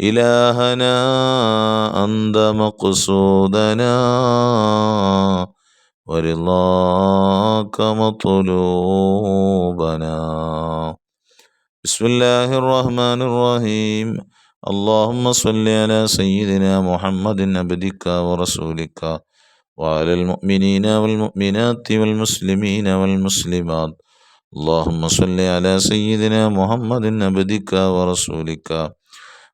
إلهنا أنت مقصودنا. ورضاك مطلوبنا. بسم الله الرحمن الرحيم. اللهم صل على سيدنا محمد عبدك ورسولك وعلى المؤمنين والمؤمنات والمسلمين والمسلمات. اللهم صل على سيدنا محمد عبدك ورسولك.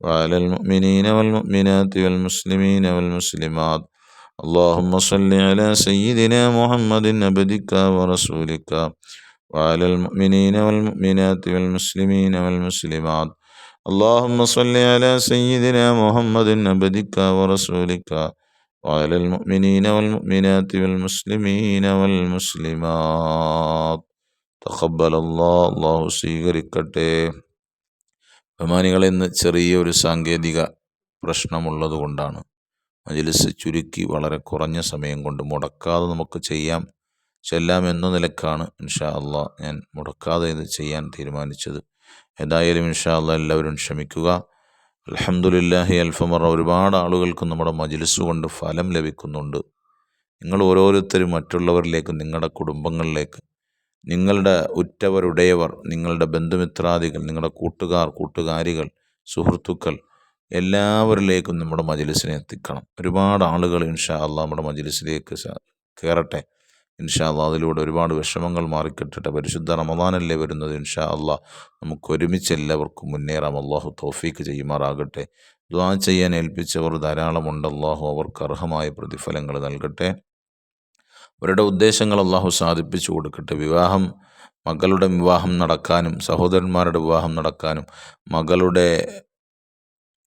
وعلى المؤمنين والمؤمنات والمسلمين والمسلمات اللهم صل على سيدنا محمد عبدك ورسولك وعلى المؤمنين والمؤمنات والمسلمين والمسلمات اللهم صل على سيدنا محمد عبدك ورسولك وعلى المؤمنين والمؤمنات والمسلمين والمسلمات തഖബ്ബൽ അല്ലാഹ് അള്ളാഹു സ്വീകരിക്കട്ടെ ബഹുമാനികൾ ഇന്ന് ചെറിയൊരു സാങ്കേതിക പ്രശ്നമുള്ളത് കൊണ്ടാണ് മജിലിസ് ചുരുക്കി വളരെ കുറഞ്ഞ സമയം കൊണ്ട് മുടക്കാതെ നമുക്ക് ചെയ്യാം. ചെല്ലാം എന്ന നിലക്കാണ് ഇൻഷാ അള്ളാ ഞാൻ മുടക്കാതെ ഇത് ചെയ്യാൻ തീരുമാനിച്ചത്. ഏതായാലും ഇൻഷാ അള്ളാ എല്ലാവരും ക്ഷമിക്കുക. അലഹമുല്ലാഹി അൽഫമർ. ഒരുപാട് ആളുകൾക്ക് നമ്മുടെ മജിലിസ് കൊണ്ട് ഫലം ലഭിക്കുന്നുണ്ട്. നിങ്ങൾ ഓരോരുത്തരും മറ്റുള്ളവരിലേക്ക് നിങ്ങളുടെ കുടുംബങ്ങളിലേക്ക് നിങ്ങളുടെ ഉറ്റവരുടയവർ നിങ്ങളുടെ ബന്ധുമിത്രാദികൾ നിങ്ങളുടെ കൂട്ടുകാർ കൂട്ടുകാരികൾ സുഹൃത്തുക്കൾ എല്ലാവരിലേക്കും നമ്മുടെ മജിലിസിനെ എത്തിക്കണം. ഒരുപാട് ആളുകൾ ഇൻഷാ അള്ളാ നമ്മുടെ മജിലിസിലേക്ക് കയറട്ടെ ഇൻഷാ അള്ളാ അതിലൂടെ ഒരുപാട് വിഷമങ്ങൾ മാറിക്കിട്ടട്ടെ. പരിശുദ്ധ റമദാനല്ലേ വരുന്നത്? ഇൻഷാ അള്ളാ നമുക്ക് ഒരുമിച്ച് എല്ലാവർക്കും മുന്നേറാം അള്ളാഹു തോഫീക്ക് ചെയ്യുമാറാകട്ടെ. ദ്വാ ചെയ്യാൻ ഏൽപ്പിച്ചവർ ധാരാളമുണ്ട്. അള്ളാഹു അവർക്ക് അർഹമായ പ്രതിഫലങ്ങൾ നൽകട്ടെ. അവരുടെ ഉദ്ദേശങ്ങൾ അള്ളാഹു സാധിപ്പിച്ചു കൊടുക്കട്ടെ. വിവാഹം മകളുടെ വിവാഹം നടക്കാനും സഹോദരന്മാരുടെ വിവാഹം നടക്കാനും മകളുടെ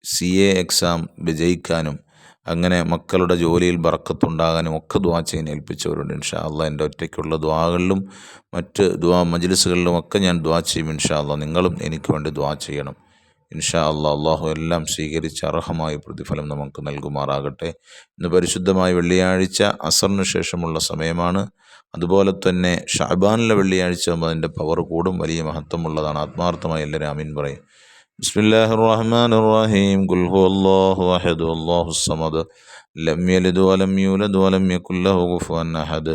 സി എ എക്സാം വിജയിക്കാനും അങ്ങനെ മക്കളുടെ ജോലിയിൽ ബറക്കത്തുണ്ടാകാനും ഒക്കെ ദ്വാ ചെയ്യാൻ ഏൽപ്പിച്ചവരുണ്ട് ഇൻഷാ അള്ളാഹ് എന്റെ ഒറ്റയ്ക്കുള്ള ദ്വാകളിലും മറ്റ് ദ്വാ മജ്ലിസുകളിലും ഒക്കെ ഞാൻ ദ്വാ ചെയ്യും ഇൻഷാ അള്ളാഹ് നിങ്ങളും എനിക്ക് വേണ്ടി ദ്വാ ചെയ്യണം. ഇൻഷാ അല്ലാ അള്ളാഹു എല്ലാം സ്വീകരിച്ച് അർഹമായ പ്രതിഫലം നമുക്ക് നൽകുമാറാകട്ടെ. ഇന്ന് പരിശുദ്ധമായ വെള്ളിയാഴ്ച അസറിന് ശേഷമുള്ള സമയമാണ്. അതുപോലെ തന്നെ ഷാബാനിലെ വെള്ളിയാഴ്ച അതിന്റെ പവർ കൂടും. വലിയ മഹത്വമുള്ളതാണ്. ആത്മാർത്ഥമായി എല്ലാവരും അമീൻ പറയും. ബിസ്മില്ലാഹിറഹ്മാൻ റഹീം ലം യലിദ് വലം യൂലദ് വലം യക്കുല്ലഹു ഗുഫുവൻ അഹദ്.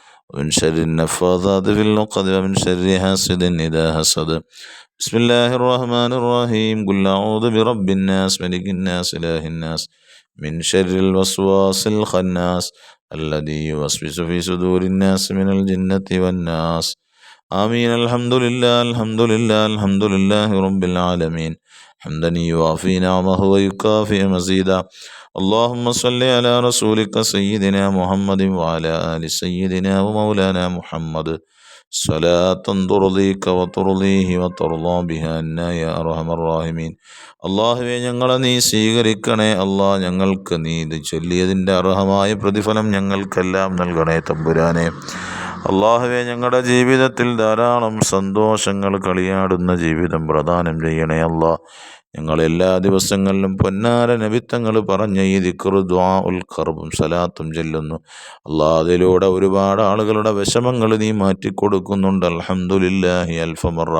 ومن شر النفاثات في العقد ومن شر حاسد إذا حسد. بسم الله الرحمن الرحيم. قل أعوذ برب الناس ملك الناس إله الناس. من شر الوسواس الخناس الذي يوسوس في صدور الناس من الجنة والناس. آمين. الحمد لله الحمد لله الحمد لله رب العالمين. حمدا يوافي نعمه ويكافئ مزيدا. اللهم صل على رسولك سيدنا محمد وعلى آل سيدنا ومولانا محمد صلاة ترضيك وترضيه وترضى بها عنا يا أرحم الراحمين അള്ളാഹുവെ ഞങ്ങളെ നീ സ്വീകരിക്കണേ അള്ളാഹ് ഞങ്ങൾക്ക് നീ ഇത് ചൊല്ലിയതിൻ്റെ അർഹമായ പ്രതിഫലം ഞങ്ങൾക്കെല്ലാം നൽകണേ തമ്പുരാനെ അള്ളാഹുവെ ഞങ്ങളുടെ ജീവിതത്തിൽ ധാരാളം സന്തോഷങ്ങൾ കളിയാടുന്ന ജീവിതം പ്രദാനം ചെയ്യണേ അള്ളാഹ് ഞങ്ങൾ എല്ലാ ദിവസങ്ങളിലും പൊന്നാര നബിത്തങ്ങൾ പറഞ്ഞ ഈ ദിക്റു ദ്വാ ഉൽ ഖർബും സലാത്തും ചെല്ലുന്നു. അള്ളാഹ് അതിലൂടെ ഒരുപാട് ആളുകളുടെ വിഷമങ്ങൾ നീ മാറ്റിക്കൊടുക്കുന്നുണ്ട്. അലഹമുല്ലാഹി അൽഫമറ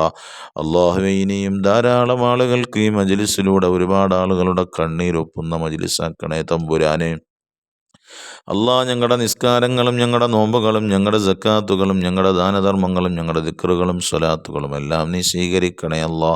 അള്ളാഹുവെ ഇനിയും ധാരാളം ആളുകൾക്ക് ഈ മജിലിസിലൂടെ ഒരുപാട് ആളുകളുടെ കണ്ണീരൊപ്പുന്ന മജിലിസാക്കണേ തമ്പുരാനെ. അള്ളാ ഞങ്ങളുടെ നിസ്കാരങ്ങളും ഞങ്ങളുടെ നോമ്പുകളും ഞങ്ങളുടെ ജക്കാത്തുകളും ഞങ്ങളുടെ ദാനധർമ്മങ്ങളും ഞങ്ങളുടെ ദിക്കറുകളും സ്വലാത്തുകളും എല്ലാം നീ സ്വീകരിക്കണേ അല്ലാ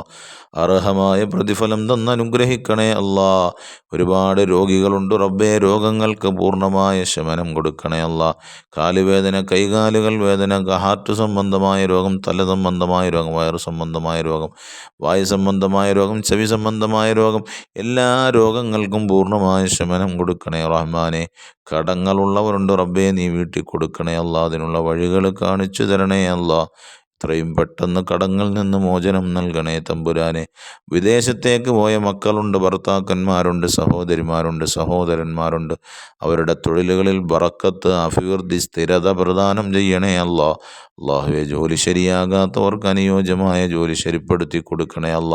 അർഹമായ പ്രതിഫലം തന്ന് അനുഗ്രഹിക്കണേ അല്ലാ ഒരുപാട് രോഗികളുണ്ട് റബ്ബേ രോഗങ്ങൾക്ക് പൂർണമായ ശമനം കൊടുക്കണേ അല്ലാ കാലുവേദന കൈകാലുകൾ വേദന ഹാർട്ട് സംബന്ധമായ രോഗം തല സംബന്ധമായ രോഗം വയറു സംബന്ധമായ രോഗം വായു സംബന്ധമായ രോഗം ചെവി സംബന്ധമായ രോഗം എല്ലാ രോഗങ്ങൾക്കും പൂർണമായ ശമനം കൊടുക്കണേ റഹ്മാനെ. കടങ്ങളുള്ളവരുണ്ട് റബ്ബേ നീ വീട്ടിൽ കൊടുക്കണേ അല്ല. അതിനുള്ള വഴികൾ കാണിച്ചു തരണേ അല്ല. എത്രയും പെട്ടെന്ന് കടങ്ങളിൽ നിന്ന് മോചനം നൽകണേ തമ്പുരാനെ. വിദേശത്തേക്ക് പോയ മക്കളുണ്ട് ഭർത്താക്കന്മാരുണ്ട് സഹോദരിമാരുണ്ട് സഹോദരന്മാരുണ്ട്. അവരുടെ തൊഴിലുകളിൽ ബറക്കത്ത് അഭിവൃദ്ധി സ്ഥിരത പ്രദാനം ചെയ്യണേ അല്ല അള്ളാഹുവെ ജോലി ശരിയാകാത്തവർക്ക് അനുയോജ്യമായ ജോലി ശരിപ്പെടുത്തി കൊടുക്കണേ അല്ല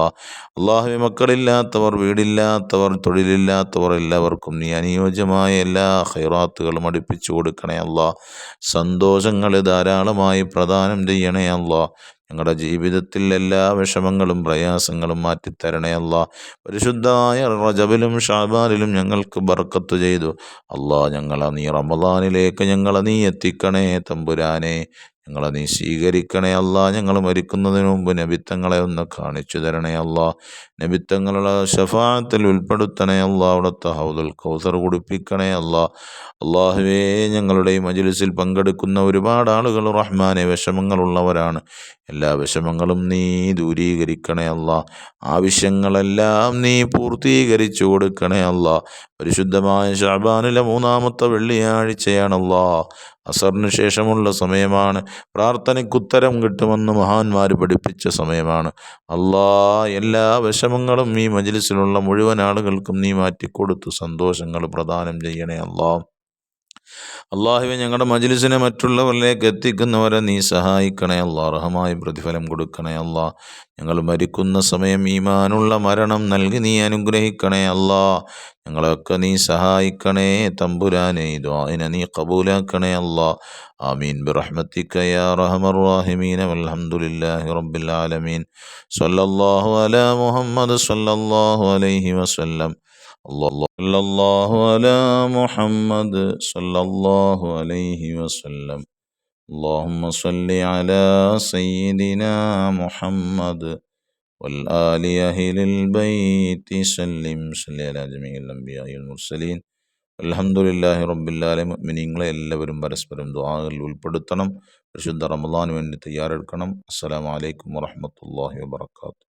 അള്ളാഹുവെ മക്കളില്ലാത്തവർ വീടില്ലാത്തവർ തൊഴിലില്ലാത്തവർ എല്ലാവർക്കും നീ അനുയോജ്യമായ എല്ലാ ഹൈറാത്തുകളും അടുപ്പിച്ചു കൊടുക്കണേ അല്ല സന്തോഷങ്ങൾ ധാരാളമായി പ്രദാനം ചെയ്യണേ അല്ല ഞങ്ങളുടെ ജീവിതത്തിൽ എല്ലാ വിഷമങ്ങളും പ്രയാസങ്ങളും മാറ്റിത്തരണേ അല്ല പരിശുദ്ധമായ റജബിലും ഷാബാനിലും ഞങ്ങൾക്ക് ബർക്കത്ത് ചെയ്തു. അല്ലാ ഞങ്ങളെ നീ റമദാനിലേക്ക് ഞങ്ങളെ നീ എത്തിക്കണേ തമ്പുരാനെ. ഞങ്ങളെ നീ സ്വീകരിക്കണേ അല്ല. ഞങ്ങൾ മരിക്കുന്നതിന് മുമ്പ് നബിത്തങ്ങളെ ഒന്ന് കാണിച്ചു തരണേ അല്ല. നബിത്തങ്ങളുടെ ഷഫാത്തിൽ ഉൾപ്പെടുത്തണേ അല്ല. അവിടുത്തെ ഹൗദുൽ കൗസർ കുടിപ്പിക്കണേ അല്ല. അള്ളാഹുവേ ഞങ്ങളുടെ ഈ മജിലിസിൽ പങ്കെടുക്കുന്ന ഒരുപാട് ആളുകൾ റഹ്മാനെ വിഷമങ്ങളുള്ളവരാണ്. എല്ലാ വിഷമങ്ങളും നീ ദൂരീകരിക്കണേ അല്ല. ആവശ്യങ്ങളെല്ലാം നീ പൂർത്തീകരിച്ചു കൊടുക്കണേ അല്ല. പരിശുദ്ധമായ ഷാബാനിലെ മൂന്നാമത്തെ വെള്ളിയാഴ്ചയാണല്ലോ അസറിന് ശേഷമുള്ള സമയമാണ്. പ്രാർത്ഥനയ്ക്കുത്തരം കിട്ടുമെന്ന് മഹാന്മാർ പഠിപ്പിച്ച സമയമാണ്. അല്ലാ എല്ലാ വിഷമങ്ങളും ഈ മജ്ലിസിലുള്ള മുഴുവൻ ആളുകൾക്കും നീ മാറ്റിക്കൊടുത്ത്. സന്തോഷങ്ങൾ പ്രദാനം ചെയ്യണേ അല്ലാ അള്ളാഹുവെ ഞങ്ങളുടെ മജ്ലിസിനെ മറ്റുള്ളവരിലേക്ക് എത്തിക്കുന്നവരെ നീ സഹായിക്കണേ അല്ലാ അർഹമായ പ്രതിഫലം കൊടുക്കണേ അല്ലാ. ഞങ്ങൾ മരിക്കുന്ന സമയം ഈമാനുള്ള മരണം നൽകി നീ അനുഗ്രഹിക്കണേ അല്ലാ. ഞങ്ങളൊക്കെ നീ സഹായിക്കണേ തമ്പുരാനെ ദ്വാഇനെ നീ കബൂലാക്കണേ അല്ലാ. ആമീൻ. ബിറഹ്മത്തിക യാ റഹമർ റഹീമീൻ വൽഹംദുലില്ലാഹി റബ്ബിൽ ആലമീൻ. സ്വല്ലല്ലാഹു അലാ മുഹമ്മദ് സ്വല്ലല്ലാഹു അലൈഹി വസല്ലം. സല്ലല്ലാഹു അലാ മുഹമ്മദ് സല്ലല്ലാഹു അലൈഹി വസല്ലം اللهم صل على سيدنا محمد والآل أهل البيت سلم صل على جميع الأنبياء والمرسلين അലഹമുല്ലാഹി റബ്ബില്ലാലെ മിനിങ്ങളെ എല്ലാവരും പരസ്പരം ദ്വാകളിൽ ഉൾപ്പെടുത്തണം പരിശുദ്ധ റമദാന് വേണ്ടി തയ്യാറെടുക്കണം അസ്സലാമലൈക്കും വറഹമത്തല്ലാഹി വാത്തു